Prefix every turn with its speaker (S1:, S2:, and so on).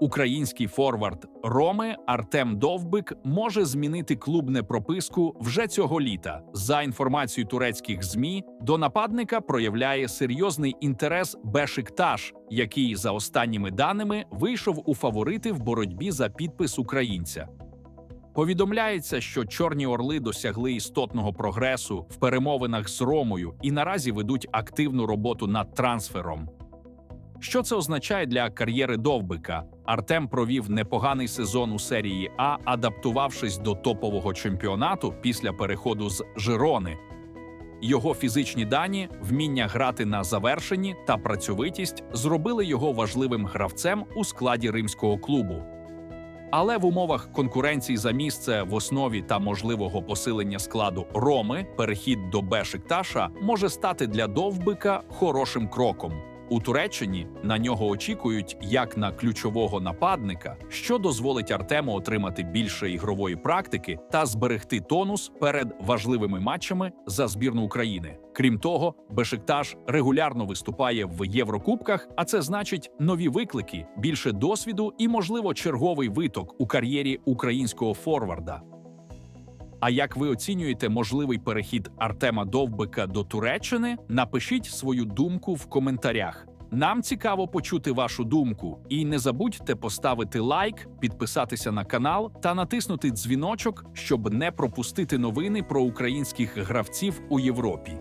S1: Український форвард Роми Артем Довбик може змінити клубне прописку вже цього літа. За інформацією турецьких змі, до нападника проявляє серйозний інтерес Бешикташ, який, за останніми даними, вийшов у фаворити в боротьбі за підпис українця. Повідомляється, що Чорні Орли досягли істотного прогресу в перемовинах з Ромою і наразі ведуть активну роботу над трансфером. Що це означає для кар'єри Довбика? Артем провів непоганий сезон у серії А, адаптувавшись до топового чемпіонату після переходу з Жирони. Його фізичні дані, вміння грати на завершенні та працьовитість зробили його важливим гравцем у складі римського клубу. Але в умовах конкуренції за місце в основі та можливого посилення складу Роми перехід до Бешикташа може стати для Довбика хорошим кроком. У Туреччині на нього очікують як на ключового нападника, що дозволить Артему отримати більше ігрової практики та зберегти тонус перед важливими матчами за збірну України. Крім того, Бешикташ регулярно виступає в Єврокубках, а це значить нові виклики, більше досвіду і, можливо, черговий виток у кар'єрі українського форварда. А як ви оцінюєте можливий перехід Артема Довбика до Туреччини? Напишіть свою думку в коментарях. Нам цікаво почути вашу думку. І не забудьте поставити лайк, підписатися на канал та натиснути дзвіночок, щоб не пропустити новини про українських гравців у Європі.